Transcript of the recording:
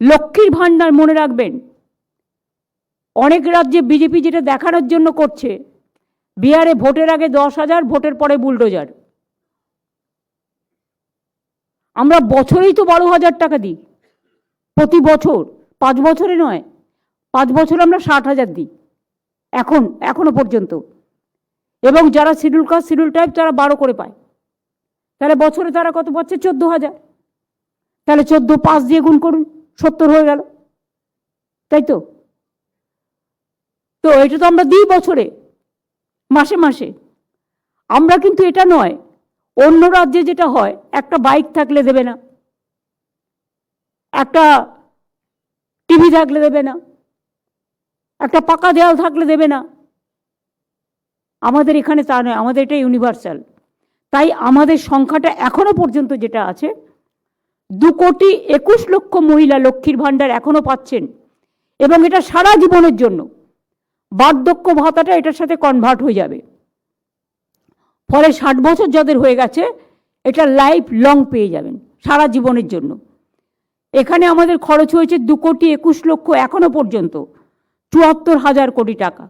লক্ষ্মীর ভাণ্ডার মনে রাখবেন। অনেক রাজ্যে বিজেপি যেটা দেখানোর জন্য করছে, বিহারে ভোটের আগে দশ হাজার, ভোটের পরে বুলডোজার। আমরা বছরেই তো বারো হাজার টাকা দিই, প্রতি বছর, পাঁচ বছরে নয়, পাঁচ বছর আমরা ষাট হাজার দিই, এখন, এখনও পর্যন্ত। এবং যারা শিডিউল কাস্ট, শিডিউল টাইপ, তারা বারো করে পায়। তাহলে বছরে তারা কত পাচ্ছে? চোদ্দ হাজার। তাহলে চোদ্দ পাঁচ দিয়ে গুণ করুন। সত্তর হয়ে গেল। তাই তো? তো এটা তো আমরা দিই বছরে, মাসে মাসে। আমরা কিন্তু এটা নয়, অন্য রাজ্যে যেটা হয়, একটা বাইক থাকলে দেবে না। একটা টিভি থাকলে দেবে না। একটা পাকা দেয়াল থাকলে দেবে না। আমাদের এখানে তা নয়, আমাদের এটা ইউনিভার্সাল তাই আমাদের সংখ্যাটা এখনও পর্যন্ত যেটা আছে দু কোটি একুশ লক্ষ মহিলা লক্ষ্মীর ভাণ্ডার এখনও পাচ্ছেন এবং এটা সারা জীবনের জন্য। বার্ধক্য ভাতাটা এটার সাথে কনভার্ট হয়ে যাবে। ফলে ষাট বছর যাদের হয়ে গেছে, এটা লাইফ লং পেয়ে যাবেন, সারা জীবনের জন্য। এখানে আমাদের খরচ হয়েছে দু কোটি একুশ লক্ষ এখনও পর্যন্ত, চুয়াত্তর হাজার কোটি টাকা।